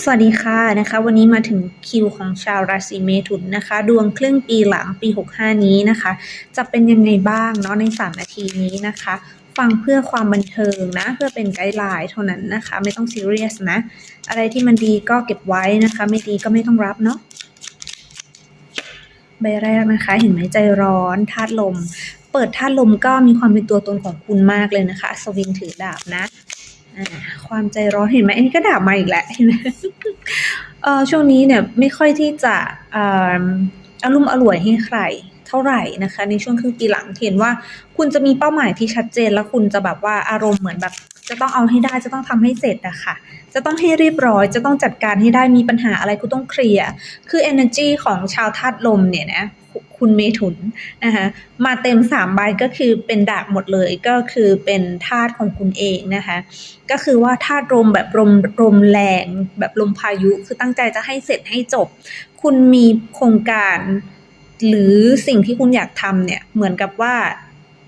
สวัสดีค่ะนะคะ วันนี้มาถึงคิวของชาวราศีเมถุนนะคะ ดวงครึ่งปีหลังปี 65 นี้นะคะ จะเป็นยังไงบ้างเนาะใน 3 นาทีนี้นะคะ ฟังเพื่อความบันเทิงนะ เพื่อเป็นไกด์ไลน์เท่านั้นนะคะ ไม่ต้องซีเรียสนะ อะไรที่มันดีก็เก็บไว้นะคะ ไม่ดีก็ไม่ต้องรับเนาะใบแรกนะคะ เห็นไหมใจร้อนธาตุลม เปิดธาตุลมก็มีความเป็นตัวตนของคุณมากเลยนะคะอัศวินถือดาบนะ ความใจร้อนเห็นไหมอันนี้ก็ด่ามาอีกแล้วเห็นไหมเออช่วงนี้เนี่ยไม่ค่อยที่จะอารมณ์อร่วยให้ใครเท่าไหร่นะคะ ในช่วงครึ่งปีหลังเห็นว่าคุณจะมีเป้าหมายที่ชัดเจนแล้วคุณจะแบบว่าอารมณ์เหมือนแบบ จะต้องเอาให้ได้จะต้องทำให้เสร็จอะค่ะ จะต้องให้เรียบร้อยจะต้องจัดการให้ได้มีปัญหาอะไรคุณต้องเคลียร์คือ energy ของชาวธาตุลมเนี่ยนะ คุณเมถุนนะคะมาเต็มสามใบก็คือเป็นดาบหมดเลยก็คือเป็นธาตุของคุณเองนะคะก็คือว่าธาตุลมแบบลมลมแรงแบบลมพายุคือตั้งใจจะให้เสร็จให้จบ คุณมีโครงการหรือสิ่งที่คุณอยากทำเนี่ยเหมือนกับว่า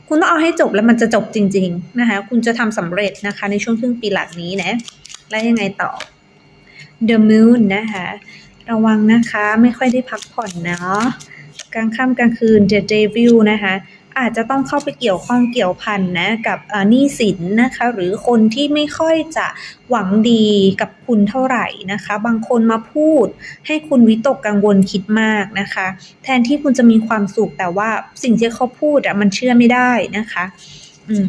คุณต้องเอาให้จบแล้วมันจะจบจริง ๆ นะคะ คุณจะทำสำเร็จนะคะ ในช่วงครึ่งปีหลังนี้นะ แล้วยังไงต่อ The Moon นะคะ ระวังนะคะ ไม่ค่อยได้พักผ่อนเนาะ กลางค่ำกลางคืน The Devil นะคะอาจจะต้องเข้าไปเกี่ยวข้องเกี่ยวพันนะกับหนี้สินนะคะหรือคนที่ไม่ค่อยจะหวังดีกับคุณเท่าไหร่นะคะ บางคนมาพูดให้คุณวิตกกังวลคิดมากนะคะ แทนที่คุณจะมีความสุขแต่ว่าสิ่งที่เขาพูดอะมันเชื่อไม่ได้นะคะ อืม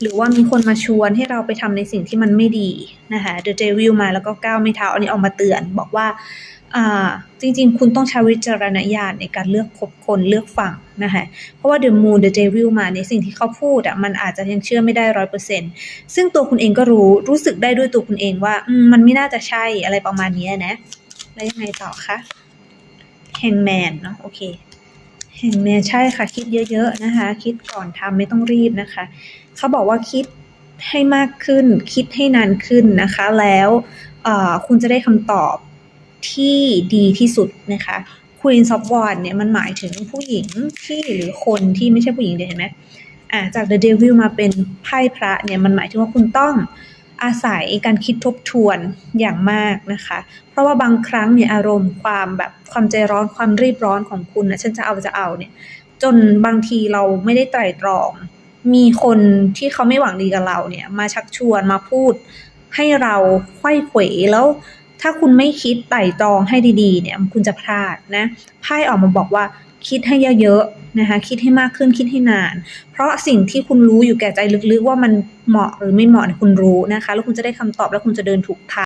หรือว่ามีคนมาชวนให้เราไปทำในสิ่งที่มันไม่ดีนะคะ The Devil มาแล้วก็ก้าวไม่เท้าอันนี้ออกมาเตือน บอกว่าจริงๆ คุณต้องใช้วิจารณญาณในการเลือกคบคนเลือกฟังนะคะเพราะว่า The Moon The Devil มาในสิ่งที่เขาพูดอะมันอาจจะยังเชื่อไม่ได้ร้อยเปอร์เซ็นซึ่งตัวคุณเองก็รู้รู้สึกได้ด้วยตัวคุณเองว่ามมันไม่น่าจะใช่อะไรประมาณนี้นะ แล้วยังไงต่อคะ Hangman เนาะโอเค Hangman ใช่ค่ะ คิดเยอะๆนะคะ คิดก่อนทำไม่ต้องรีบนะคะ เขาบอกว่าคิดให้มากขึ้น คิดให้นานขึ้นนะคะ แล้วคุณจะได้คำตอบที่ดีที่สุดนะคะ Queen of Wands เนี่ยมันหมายถึงผู้หญิงที่หรือคนที่ไม่ใช่ผู้หญิงเดี๋ยเห็นไหมอ่าจาก The Devil มาเป็นไพ่พระเนี่ยมันหมายถึงว่าคุณต้อง อาศัยการคิดทบทวนอย่างมากนะคะ เพราะว่าบางครั้งเนี่ยอารมณ์ความแบบความใจร้อนความรีบร้อนของคุณนะฉันจะเอาจะเอาเนี่ย จนบางทีเราไม่ได้ไตร่ตรอง มีคนที่เขาไม่หวังดีกับเราเนี่ย มาชักชวนมาพูดให้เราไข้เขวแล้ว ถ้าคุณไม่คิดไต่ตรองให้ดีๆ เนี่ยคุณจะพลาดนะไพ่ออกมาบอกว่าคิดให้เยอะๆนะคะคิดให้มากขึ้นคิดให้นาน เพราะสิ่งที่คุณรู้อยู่แก่ใจลึกๆ ว่ามันเหมาะหรือไม่เหมาะคุณรู้นะคะ แล้วคุณจะได้คำตอบแล้วคุณจะเดินถูกทาง